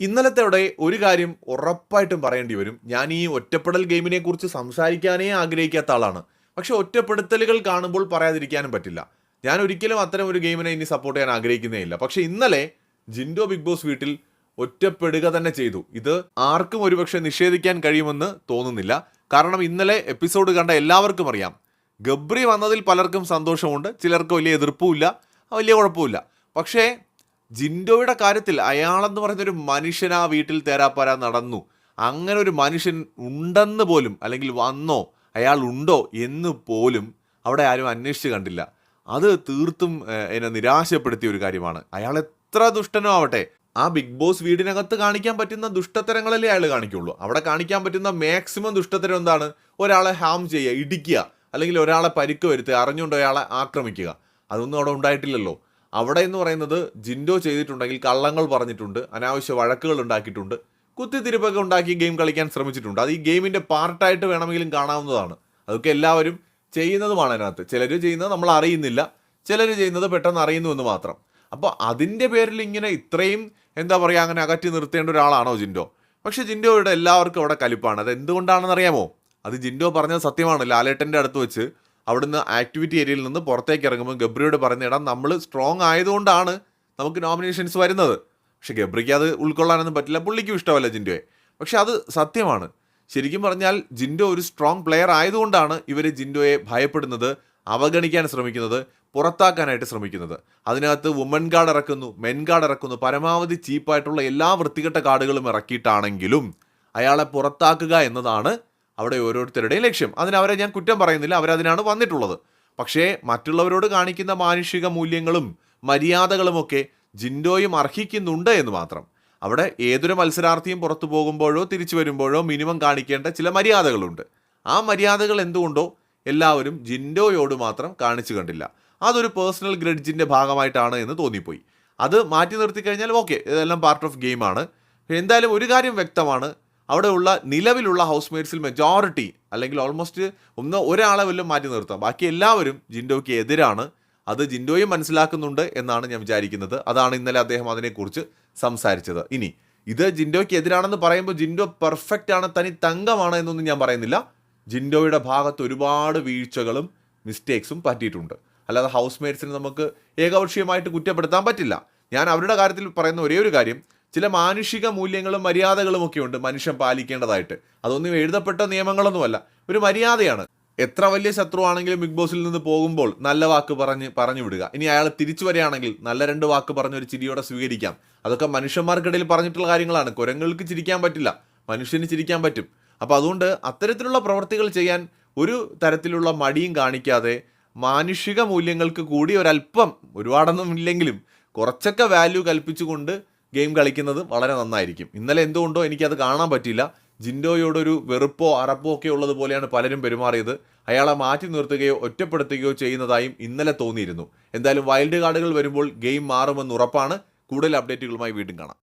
ഇന്നലത്തെ ഒരു കാര്യം ഉറപ്പായിട്ടും പറയേണ്ടി വരും. ഞാൻ ഈ ഒറ്റപ്പെടൽ ഗെയിമിനെ കുറിച്ച് സംസാരിക്കാനേ ആഗ്രഹിക്കാത്ത ആളാണ്. പക്ഷെ ഒറ്റപ്പെടുത്തലുകൾ കാണുമ്പോൾ പറയാതിരിക്കാനും പറ്റില്ല. ഞാൻ ഒരിക്കലും അത്തരം ഒരു ഗെയിമിനെ ഇനി സപ്പോർട്ട് ചെയ്യാൻ ആഗ്രഹിക്കുന്നേ ഇല്ല. പക്ഷെ ഇന്നലെ ജിൻഡോ ബിഗ് ബോസ് വീട്ടിൽ ഒറ്റപ്പെടുക തന്നെ ചെയ്തു. ഇത് ആർക്കും ഒരുപക്ഷെ നിഷേധിക്കാൻ കഴിയുമെന്ന് തോന്നുന്നില്ല. കാരണം ഇന്നലെ എപ്പിസോഡ് കണ്ട എല്ലാവർക്കും അറിയാം. ഗബ്രി വന്നതിൽ പലർക്കും സന്തോഷമുണ്ട്. ചിലർക്ക് വലിയ എതിർപ്പുമില്ല വലിയ കുഴപ്പമില്ല പക്ഷേ ജിൻഡോയുടെ കാര്യത്തിൽ അയാളെന്ന് പറയുന്ന ഒരു മനുഷ്യൻ ആ വീട്ടിൽ തേരാപ്പാര നടന്നു. അങ്ങനെ ഒരു മനുഷ്യൻ ഉണ്ടെന്ന് പോലും അല്ലെങ്കിൽ വന്നോ അയാൾ ഉണ്ടോ എന്ന് പോലും അവിടെ ആരും അന്വേഷിച്ച് കണ്ടില്ല. അത് തീർത്തും എന്നെ നിരാശപ്പെടുത്തിയ ഒരു കാര്യമാണ്. അയാൾ എത്ര ദുഷ്ടനോ ആവട്ടെ ആ ബിഗ് ബോസ് വീടിനകത്ത് കാണിക്കാൻ പറ്റുന്ന ദുഷ്ടത്തരങ്ങളല്ലേ അയാൾ കാണിക്കുള്ളൂ. അവിടെ കാണിക്കാൻ പറ്റുന്ന മാക്സിമം ദുഷ്ടത്തരം എന്താണ്? ഒരാളെ ഹാം ചെയ്യുക ഇടിക്കുക അല്ലെങ്കിൽ ഒരാളെ പരിക്ക് വരുത്തുക അറിഞ്ഞുകൊണ്ട് അയാളെ ആക്രമിക്കുക. അതൊന്നും അവിടെ ഉണ്ടായിട്ടില്ലല്ലോ. അവിടെ എന്ന് പറയുന്നത് ജിൻഡോ ചെയ്തിട്ടുണ്ടെങ്കിൽ കള്ളങ്ങൾ പറഞ്ഞിട്ടുണ്ട് അനാവശ്യ വഴക്കുകൾ ഉണ്ടാക്കിയിട്ടുണ്ട് കുത്തിത്തിരിപ്പൊക്കെ ഉണ്ടാക്കി ഗെയിം കളിക്കാൻ ശ്രമിച്ചിട്ടുണ്ട്. അത് ഈ ഗെയിമിന്റെ പാർട്ടായിട്ട് വേണമെങ്കിലും കാണാവുന്നതാണ്. അതൊക്കെ എല്ലാവരും ചെയ്യുന്നതുമാണ് അതിനകത്ത്. ചിലർ ചെയ്യുന്നത് നമ്മൾ അറിയുന്നില്ല ചിലർ ചെയ്യുന്നത് പെട്ടെന്ന് അറിയുന്നു എന്ന് മാത്രം. അപ്പോൾ അതിന്റെ പേരിൽ ഇങ്ങനെ ഇത്രയും എന്താ പറയുക അങ്ങനെ അകറ്റി നിർത്തേണ്ട ഒരാളാണോ ജിൻഡോ? പക്ഷേ ജിൻഡോയുടെ എല്ലാവർക്കും അവിടെ കലിപ്പാണ്. അത് എന്തുകൊണ്ടാണെന്ന് അറിയാമോ അത് ജിൻഡോ പറഞ്ഞത് സത്യമാണ്. ലാലേട്ടന്റെ അടുത്ത് വെച്ച് അവിടുന്ന് ആക്ടിവിറ്റി ഏരിയയിൽ നിന്ന് പുറത്തേക്ക് ഇറങ്ങുമ്പോൾ ഗബ്രിയോട് ഇടാം നമ്മൾ സ്ട്രോങ് ആയതുകൊണ്ടാണ് നമുക്ക് നോമിനേഷൻസ് വരുന്നത്. പക്ഷെ ഗബ്രിക്ക് അത് ഉൾക്കൊള്ളാനൊന്നും പറ്റില്ല. പുള്ളിക്കും ഇഷ്ടമല്ല ജിൻഡോയെ പക്ഷെ അത് സത്യമാണ്. ശരിക്കും പറഞ്ഞാൽ ജിൻഡോ ഒരു സ്ട്രോങ് പ്ലെയർ ആയതുകൊണ്ടാണ് ഇവർ ജിൻഡോയെ ഭയപ്പെടുന്നത് അവഗണിക്കാൻ ശ്രമിക്കുന്നത് പുറത്താക്കാനായിട്ട് ശ്രമിക്കുന്നത്. അതിനകത്ത് വുമൻ കാർഡ് ഇറക്കുന്നു മെൻ കാർഡ് ഇറക്കുന്നു പരമാവധി ചീപ്പായിട്ടുള്ള എല്ലാ വൃത്തികെട്ട കാർഡുകളും ഇറക്കിയിട്ടാണെങ്കിലും അയാളെ പുറത്താക്കുക എന്നതാണ് അവിടെ ഓരോരുത്തരുടെയും ലക്ഷ്യം. അതിനവരെ ഞാൻ കുറ്റം പറയുന്നില്ല. അവരതിനാണ് വന്നിട്ടുള്ളത്. പക്ഷേ മറ്റുള്ളവരോട് കാണിക്കുന്ന മാനുഷിക മൂല്യങ്ങളും മര്യാദകളുമൊക്കെ ജിൻഡോയും അർഹിക്കുന്നുണ്ട് എന്ന് മാത്രം. അവിടെ ഏതൊരു മത്സരാർത്ഥിയും പുറത്തു പോകുമ്പോഴോ തിരിച്ചു വരുമ്പോഴോ മിനിമം കാണിക്കേണ്ട ചില മര്യാദകളുണ്ട്. ആ മര്യാദകൾ എന്തുകൊണ്ടോ എല്ലാവരും ജിൻഡോയോട് മാത്രം കാണിച്ചു കണ്ടില്ല. അതൊരു പേഴ്സണൽ ഗ്രഡ്ജിന്റെ ഭാഗമായിട്ടാണ് എന്ന് തോന്നിപ്പോയി. അത് മാറ്റി നിർത്തി കഴിഞ്ഞാൽ ഓക്കെ ഇതെല്ലാം പാർട്ട് ഓഫ് ഗെയിമാണ് എന്തായാലും ഒരു കാര്യം വ്യക്തമാണ്. അവിടെയുള്ള നിലവിലുള്ള ഹൗസ് മേറ്റ്സിൽ മെജോറിറ്റി അല്ലെങ്കിൽ ഓൾമോസ്റ്റ് ഒന്ന് ഒരാളെ വല്ലതും മാറ്റി നിർത്താം. ബാക്കി എല്ലാവരും ജിൻഡോയ്ക്ക് എതിരാണ്. അത് ജിൻഡോയും മനസ്സിലാക്കുന്നുണ്ട് എന്നാണ് ഞാൻ വിചാരിക്കുന്നത്. അതാണ് ഇന്നലെ അദ്ദേഹം അതിനെക്കുറിച്ച് സംസാരിച്ചത്. ഇനി ഇത് ജിൻഡോയ്ക്ക് എതിരാണെന്ന് പറയുമ്പോൾ ജിൻഡോ പെർഫെക്റ്റ് ആണ് തനി തങ്കമാണ് എന്നൊന്നും ഞാൻ പറയുന്നില്ല. ജിൻഡോയുടെ ഭാഗത്ത് ഒരുപാട് വീഴ്ചകളും മിസ്റ്റേക്സും പറ്റിയിട്ടുണ്ട്. അല്ലാതെ ഹൗസ് മേറ്റ്സിന് നമുക്ക് ഏകപക്ഷീയമായിട്ട് കുറ്റപ്പെടുത്താൻ പറ്റില്ല. ഞാൻ അവരുടെ കാര്യത്തിൽ പറയുന്ന ഒരേ ഒരു കാര്യം ചില മാനുഷിക മൂല്യങ്ങളും മര്യാദകളും ഒക്കെ ഉണ്ട് മനുഷ്യൻ പാലിക്കേണ്ടതായിട്ട്. അതൊന്നും എഴുതപ്പെട്ട നിയമങ്ങളൊന്നുമല്ല. ഒരു മര്യാദയാണ്. എത്ര വലിയ ശത്രുവാണെങ്കിലും ബിഗ് ബോസിൽ നിന്ന് പോകുമ്പോൾ നല്ല വാക്ക് പറഞ്ഞ് പറഞ്ഞു വിടുക. ഇനി അയാൾ തിരിച്ചു വരികയാണെങ്കിൽ നല്ല രണ്ട് വാക്ക് പറഞ്ഞ് ഒരു ചിരിയോടെ സ്വീകരിക്കാം. അതൊക്കെ മനുഷ്യന്മാർക്കിടയിൽ പറഞ്ഞിട്ടുള്ള കാര്യങ്ങളാണ്. കുരങ്ങൾക്ക് ചിരിക്കാൻ പറ്റില്ല. മനുഷ്യന് ചിരിക്കാൻ പറ്റും. അപ്പോൾ അതുകൊണ്ട് അത്തരത്തിലുള്ള പ്രവർത്തികൾ ചെയ്യാൻ ഒരു തരത്തിലുള്ള മടിയും കാണിക്കാതെ മാനുഷിക മൂല്യങ്ങൾക്ക് കൂടി ഒരല്പം ഒരുപാടൊന്നും ഇല്ലെങ്കിലും കുറച്ചൊക്കെ വാല്യൂ കൽപ്പിച്ചുകൊണ്ട് ഗെയിം കളിക്കുന്നത് വളരെ നന്നായിരിക്കും. ഇന്നലെ എന്തുകൊണ്ടോ എനിക്കത് കാണാൻ പറ്റിയില്ല. ജിൻഡോയോടൊരു വെറുപ്പോ അറപ്പോ ഒക്കെ ഉള്ളതുപോലെയാണ് പലരും പെരുമാറിയത്. അയാളെ മാറ്റി നിർത്തുകയോ ഒറ്റപ്പെടുത്തുകയോ ചെയ്യുന്നതായും ഇന്നലെ തോന്നിയിരുന്നു. എന്തായാലും വൈൽഡ് കാർഡുകൾ വരുമ്പോൾ ഗെയിം മാറുമെന്ന് ഉറപ്പാണ്. കൂടുതൽ അപ്ഡേറ്റുകളുമായി വീണ്ടും കാണാം.